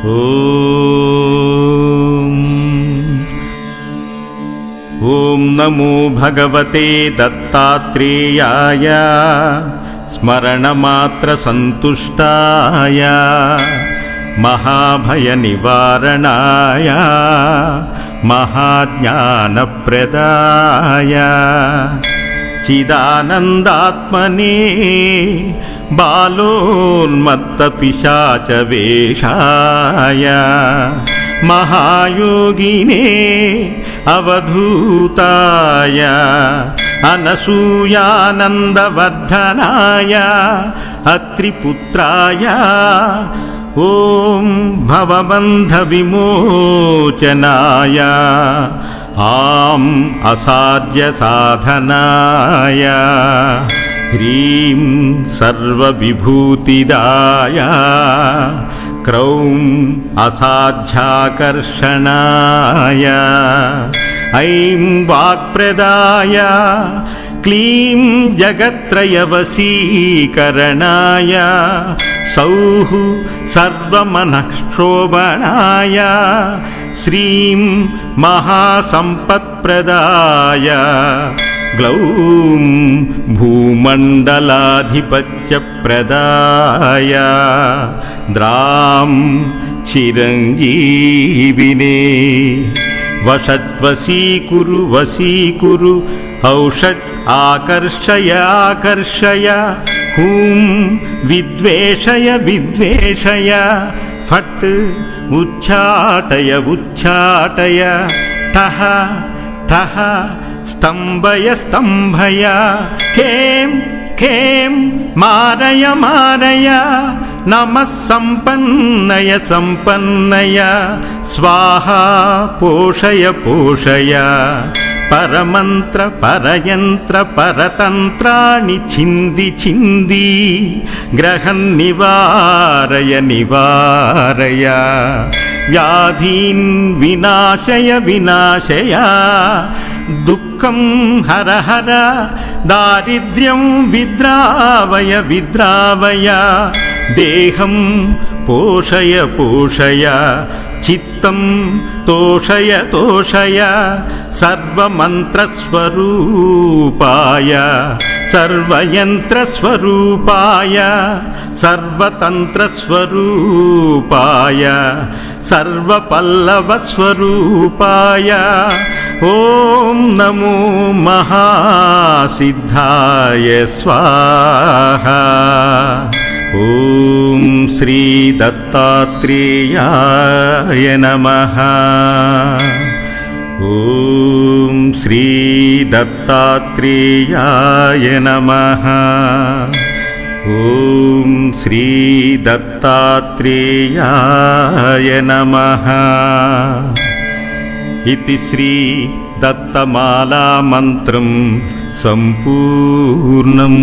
ॐ नमो भगवते दत्तात्रेयाय स्मरणमात्रसन्तुष्टाय महाभयनिवारणाय महाज्ञानप्रदाय चिदानन्दात्मने बालोन्मत्तपिशाचवेषाय महायोगिने अवधूताय अनसूयानन्दवर्धनाय अत्रिपुत्राय ॐ भवबन्धविमोचनाय आम् असाध्यसाधनाय ह्रीं सर्वविभूतिदाय। क्रौं असाध्याकर्षणाय। ऐं वाक्प्रदाय क्लीं जगत्त्रयवशीकरणाय सौः सर्वमनःक्षोभणाय श्रीं महासम्पत्प्रदाय ग्लौं भूमण्डलाधिपत्यप्रदाय द्रां चिरञ्जीविने వసత్వసీకురు వసీకురు ఔషట్ ఆకర్షయాకర్షయ హూం విద్వేషయ విద్వేషయ ఫట్ ఉచ్చాటయ ఉచ్చాటయ టహ టహ స్తంభయ స్తంభయ కేం కేం మారయ మారయ नमः सम्पन्नय सम्पन्नय स्वाहा पोषय पोषय परमन्त्र परयन्त्र परतन्त्राणि छिन्दि छिन्दि ग्रहन् निवारय निवारय व्याधीन् विनाशय विनाशय दुःखं हर हर दारिद्र्यं विद्रावय विद्रावय దేహం పోషయ పోషయ చిత్తం తోషయ తోషయ సర్వమంత్రస్వరూపాయ సర్వయంత్రస్వరూపాయ సర్వతంత్రస్వరూపాయ సర్వపల్లవస్వరూపాయ. ఓం నమో మహాసిద్ధాయ స్వాహ. ॐ श्रीदत्तात्रेयाय नमः। ॐ श्रीदत्तात्रेयाय नमः। ॐ श्रीदत्तात्रेयाय नमः। इति श्रीदत्तमालामन्त्रं सम्पूर्णम्